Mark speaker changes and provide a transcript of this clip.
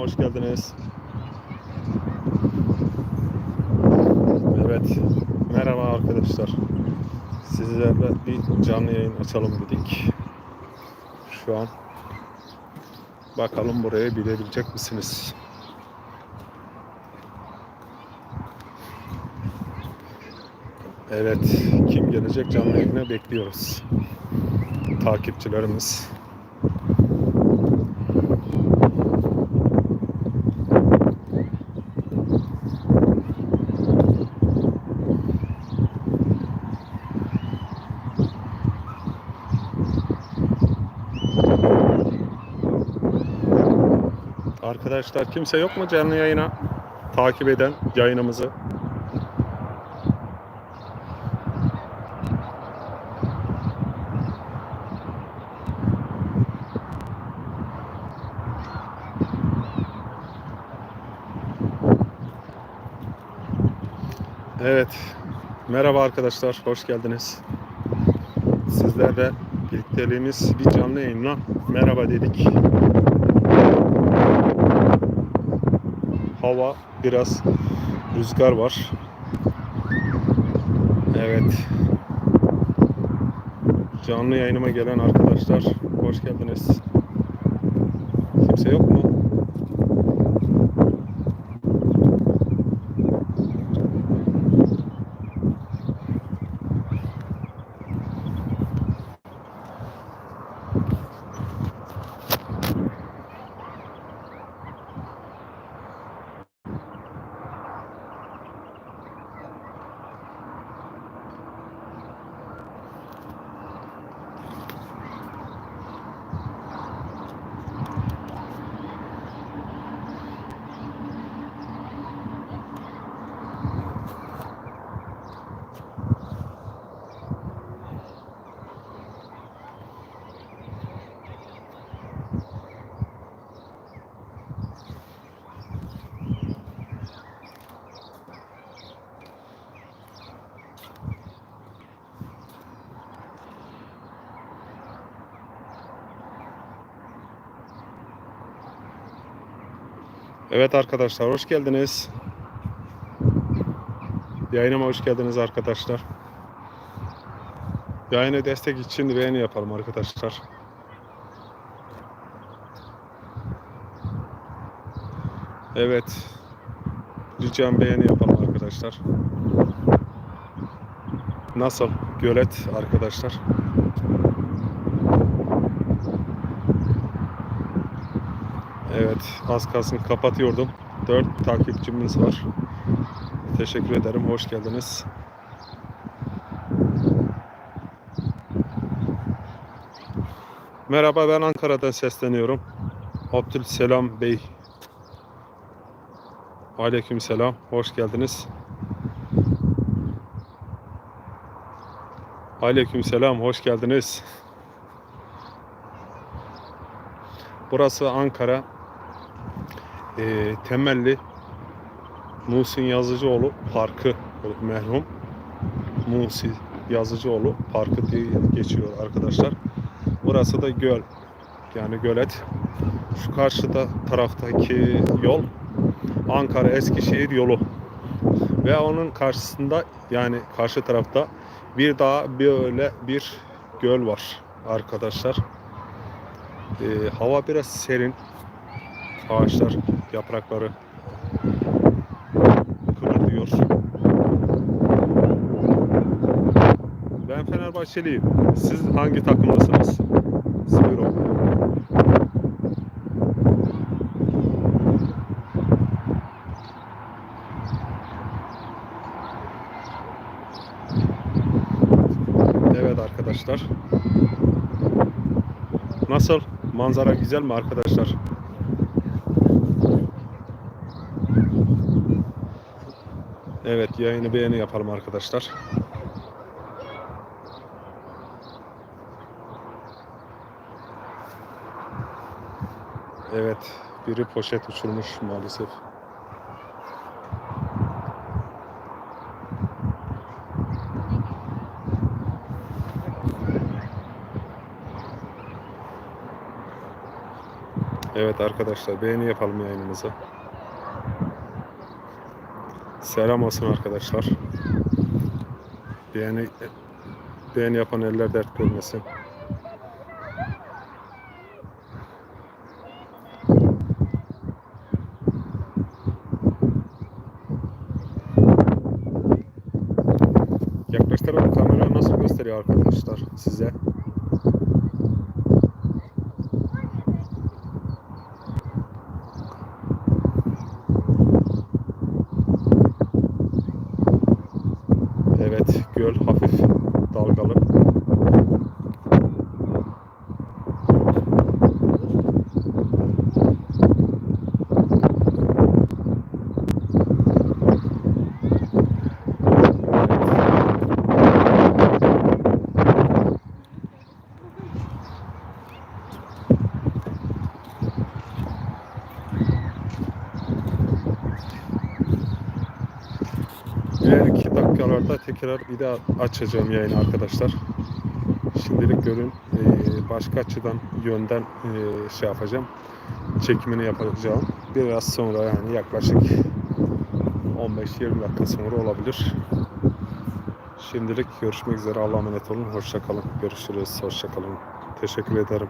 Speaker 1: hoş geldiniz. Evet, merhaba arkadaşlar. Sizlerle bir canlı yayın açalım dedik. Şu an bakalım buraya bilebilecek misiniz? Evet, kim gelecek canlı yayına bekliyoruz. Takipçilerimiz. Arkadaşlar kimse yok mu canlı yayına takip eden yayınımızı? Evet. Merhaba arkadaşlar. Hoş geldiniz. Sizlerle birlikteliğimiz bir canlı yayınla merhaba dedik. Hava biraz rüzgar var. Evet. Canlı yayınıma gelen arkadaşlar hoş geldiniz. Kimse yok mu? Evet arkadaşlar hoş geldiniz. Yayınıma hoş geldiniz arkadaşlar. Yayına destek için beğeni yapalım arkadaşlar. Evet. Ricam beğeni yapalım arkadaşlar. Nasıl? Gölet arkadaşlar. Evet, az kalsın kapatıyordum. 4 takipçimiz var. Teşekkür ederim, hoş geldiniz. Merhaba, ben Ankara'dan sesleniyorum. Abdülselam Bey. Aleykümselam, hoş geldiniz. Aleykümselam, hoş geldiniz. Burası Ankara e, temelli Muhsin Yazıcıoğlu Parkı merhum Muhsin Yazıcıoğlu Parkı diye geçiyor arkadaşlar. Burası da göl. Yani gölet. Şu karşıda taraftaki yol Ankara Eskişehir yolu. Ve onun karşısında yani karşı tarafta bir daha böyle bir göl var arkadaşlar. Ee, hava biraz serin. Ağaçlar, yaprakları kıvırdıyor. Ben Fenerbahçeliyim. Siz hangi takımlısınız? Buyurun. Evet arkadaşlar. Nasıl? Manzara güzel mi arkadaşlar? Evet yayını beğeni yapalım arkadaşlar. Evet biri poşet uçurmuş maalesef. Evet arkadaşlar beğeni yapalım yayınımıza. Selam olsun arkadaşlar. Beğeni beğeni yapan eller dert görmesin. Yaklaştıralım kamera nasıl gösteriyor arkadaşlar size. Evet göl hafif dalgalı. İleriki dakikalarda tekrar bir daha açacağım yayını arkadaşlar. Şimdilik görün eee, başka açıdan yönden eee, şey yapacağım. Çekimini yapacağım. Biraz sonra yani yaklaşık 15-20 dakika sonra olabilir. Şimdilik görüşmek üzere. Allah'a emanet olun. Hoşça kalın. Görüşürüz. Hoşça kalın. Teşekkür ederim.